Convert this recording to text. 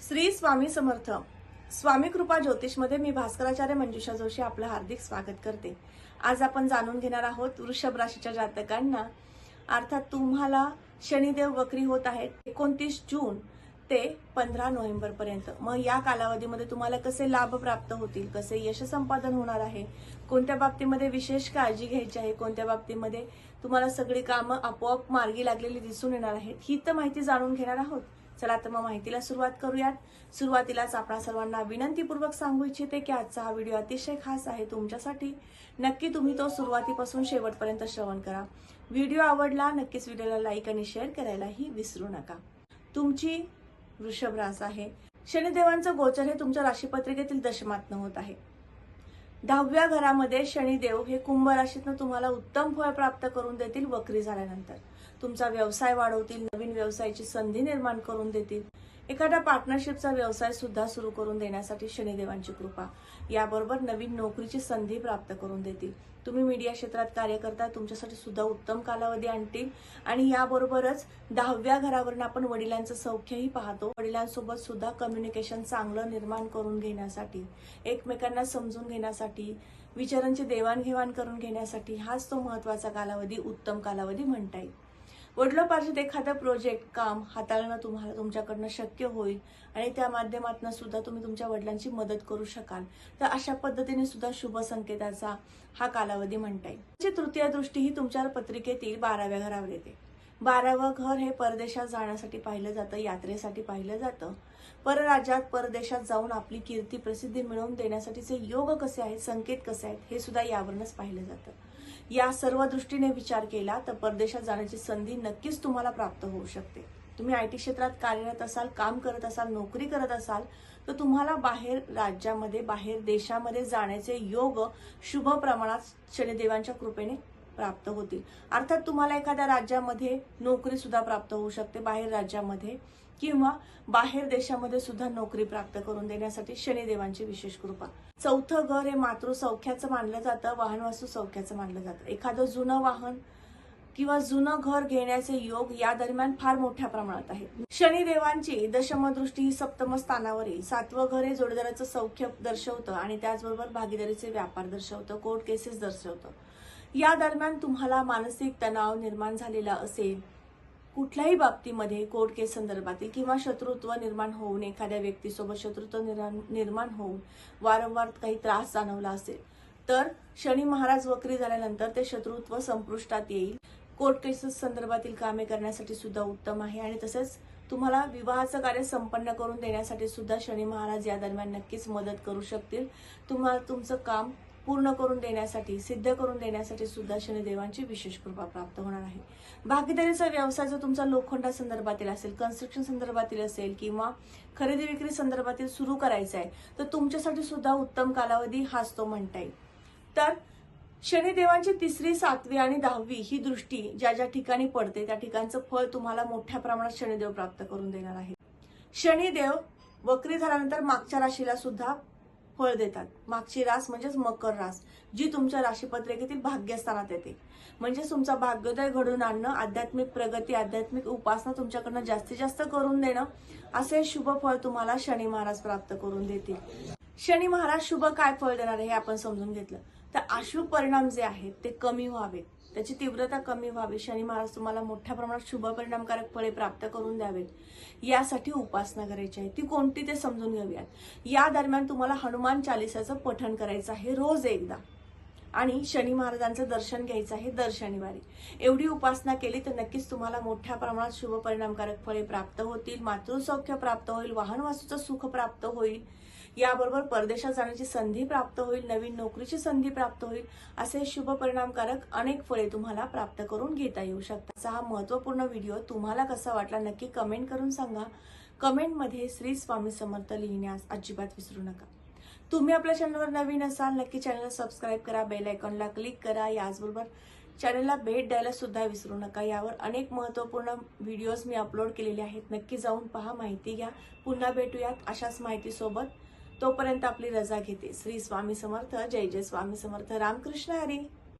श्री स्वामी समर्थ. स्वामी कृपा ज्योतिषमध्ये मी भास्कराचार्य मंजुषा जोशी आपलं हार्दिक स्वागत करते. आज आपण जाणून घेणार आहोत वृषभ राशीच्या जातकांना. अर्थात तुम्हाला शनिदेव वक्री होत आहेत एकोणतीस जून ते पंधरा नोव्हेंबर पर्यंत. मग या कालावधीमध्ये तुम्हाला कसे लाभ प्राप्त होतील? कसे यश संपादन होणार आहे? कोणत्या बाबतीमध्ये विशेष काळजी घ्यायची आहे? कोणत्या बाबतीमध्ये तुम्हाला सगळी कामं आपोआप मार्गी लागलेली दिसून येणार आहेत? ही तर माहिती जाणून घेणार आहोत. चला तर मग माहितीला सुरुवात करूयात. सुरुवातीलाच आपणा सर्वांना विनंतीपूर्वक सांगू इच्छिते की आजचा हा व्हिडिओ अतिशय खास आहे तुमच्यासाठी. नक्की तुम्ही तो सुरुवातीपासून शेवटपर्यंत श्रवण करा. व्हिडिओ आवडला नक्कीच व्हिडिओला लाईक आणि शेअर करायलाही विसरू नका. तुमची वृषभ रास आहे. शनिदेवांचं गोचर हे तुमच्या राशीपत्रिकेतील दशमात्न होत आहे. दहाव्या घरामध्ये शनिदेव हे कुंभ राशीतनं तुम्हाला उत्तम फळ प्राप्त करून देतील वक्री झाल्यानंतर. तुमचा व्यवसाय वाढवतील नवीन व्यवसायाची संधी निर्माण करून देतील. एखादा पार्टनरशिपचा व्यवसाय सुद्धा सुरू करून देण्यासाठी शनिदेवांची कृपा. याबरोबर नवीन नोकरीची संधी प्राप्त करून देतील. तुम्ही मीडिया क्षेत्रात कार्य करता तुमच्यासाठी सुद्धा उत्तम कालावधी आणतील. आणि याबरोबरच दहाव्या घरावरून आपण वडिलांचं सौख्यही पाहतो. वडिलांसोबत सुद्धा कम्युनिकेशन चांगलं निर्माण करून घेण्यासाठी एकमेकांना समजून घेण्यासाठी विचारांची देवाणघेवाण करून घेण्यासाठी हाच तो महत्त्वाचा कालावधी उत्तम कालावधी म्हणता येईल. वडिलोपार्जित एखादं प्रोजेक्ट काम हाताळणं तुम्हाला तुमच्याकडनं शक्य होईल आणि त्या माध्यमातून सुद्धा तुम्ही तुमच्या वडिलांची मदत करू शकाल. तर अशा पद्धतीने सुद्धा शुभ संकेताचा हा कालावधी म्हणता येईल. तृतीय दृष्टी ही तुमच्या पत्रिकेतील बाराव्या घरावर येते. बारावं घर हे परदेशात जाण्यासाठी पाहिलं जातं यात्रेसाठी पाहिलं जातं. परराज्यात परदेशात जाऊन आपली कीर्ती प्रसिद्धी मिळवून देण्यासाठीचे योग कसे आहेत संकेत कसे आहेत हे सुद्धा यावरूनच पाहिलं जातं. या सर्व दृष्टीने विचार केला तर परदेशात जाण्याची संधी नक्कीच तुम्हाला प्राप्त होऊ शकते. तुम्ही आय टी क्षेत्रात कार्यरत असाल काम करत असाल नोकरी करत असाल तर तुम्हाला बाहेर राज्यामध्ये बाहेर देशामध्ये जाण्याचे योग शुभ प्रमाणात शनिदेवांच्या कृपेने प्राप्त होतील. अर्थात तुम्हाला एखाद्या राज्यामध्ये नोकरी सुद्धा प्राप्त होऊ शकते बाहेर राज्यामध्ये किंवा बाहेर देशामध्ये सुद्धा नोकरी प्राप्त करून देण्यासाठी शनिदेवांची विशेष कृपा. चौथं घर हे मातृ सौख्याचं मानलं जातं वाहन वास्तू सौख्याचं मानलं जातं. एखादं जुनं वाहन किंवा जुनं घर घेण्याचे योग या दरम्यान फार मोठ्या प्रमाणात आहे. शनिदेवांची दशमदृष्टी ही सप्तम स्थानावर येईल सातवं घर हे जोडीदाराचं सौख्य दर्शवतं आणि त्याचबरोबर भागीदारीचे व्यापार दर्शवतं कोर्ट केसेस दर्शवतं. या दरम्यान तुम्हाला मानसिक तणाव निर्माण झालेला असेल. कुठल्याही बाबतीमध्ये कोर्ट केस संदर्भातील किंवा शत्रुत्व निर्माण होऊन एखाद्या व्यक्तीसोबत शत्रुत्व निर्माण- निर्माण होऊन वारंवार काही त्रास जाणवला असेल तर शनी महाराज वक्री झाल्यानंतर ते शत्रुत्व संपुष्टात येईल. कोर्ट केसेस संदर्भातील कामे करण्यासाठी सुद्धा उत्तम आहे आणि तसेच तुम्हाला विवाहाचं कार्य संपन्न करून देण्यासाठी सुद्धा शनी महाराज या दरम्यान नक्कीच मदत करू शकतील. तुम्हाला तुमचं काम पूर्ण करून देण्यासाठी सिद्ध करून देण्यासाठी सुद्धा शनिदेवांची विशेष कृपा प्राप्त होणार आहे. भागीदारीचा व्यवसाय जर तुमचा लोखंडा संदर्भातील असेल कन्स्ट्रक्शन संदर्भातील असेल किंवा खरेदी विक्री संदर्भातील सुरू करायचा आहे तर तुमच्यासाठी सुद्धा उत्तम कालावधी हाच तो म्हणता येईल. तर शनिदेवांची तिसरी सातवी आणि दहावी ही दृष्टी ज्या ज्या ठिकाणी पडते त्या ठिकाणचं फळ तुम्हाला मोठ्या प्रमाणात शनिदेव प्राप्त करून देणार आहे शनिदेव वक्री झाल्यानंतर मागच्या राशीला सुद्धा फळ देतात. मागची रास म्हणजेच मकर रास जी तुमच्या राशीपत्रिकेतील भाग्यस्थानात येते. म्हणजे तुमचा भाग्योदय घडून आणणं आध्यात्मिक प्रगती आध्यात्मिक उपासना तुमच्याकडनं जास्तीत जास्त करून देणं असे शुभ फळ तुम्हाला शनी महाराज प्राप्त करून देतील. शनी महाराज शुभ काय फळ देणार हे आपण समजून घेतलं. तर अशुभ परिणाम जे आहेत ते कमी व्हावेत. त्याची तीव्रता कमी व्हावी शनी महाराज तुम्हाला मोठ्या प्रमाणात शुभ परिणामकारक फळे प्राप्त करून द्यावेत. यासाठी उपासना करायची आहे. ती कोणती ते समजून घेऊयात. या दरम्यान तुम्हाला हनुमान चालिसाचं पठण करायचं आहे रोज एकदा. आणि शनी महाराजांचं दर्शन घ्यायचं आहे दर शनिवारी. एवढी उपासना केली तर नक्कीच तुम्हाला मोठ्या प्रमाणात शुभ परिणामकारक फळे प्राप्त होतील मातृसौख्य प्राप्त होईल वाहन वासूचं सुख प्राप्त होईल. याबरोबर परदेशात जाण्याची संधी प्राप्त होईल नवीन नोकरीची संधी प्राप्त होईल असे शुभ परिणामकारक अनेक फळे तुम्हाला प्राप्त करून घेता येऊ शकतात. असा हा महत्त्वपूर्ण व्हिडिओ तुम्हाला कसा वाटला नक्की कमेंट करून सांगा. कमेंटमध्ये श्री स्वामी समर्थ लिहिण्यास अजिबात विसरू नका. तुम्ही आपल्या चॅनलवर नवीन असाल नक्की चॅनलला सबस्क्राईब करा बेल आयकॉनला क्लिक करा. याचबरोबर चॅनलला भेट द्यायला सुद्धा विसरू नका. यावर अनेक महत्त्वपूर्ण व्हिडिओज मी अपलोड केलेले आहेत. नक्की जाऊन पहा माहिती घ्या. पुन्हा भेटूयात अशाच माहितीसोबत. तोपर्यंत आपली रजा घेते. श्री स्वामी समर्थ. जय जय स्वामी समर्थ. रामकृष्ण हरी.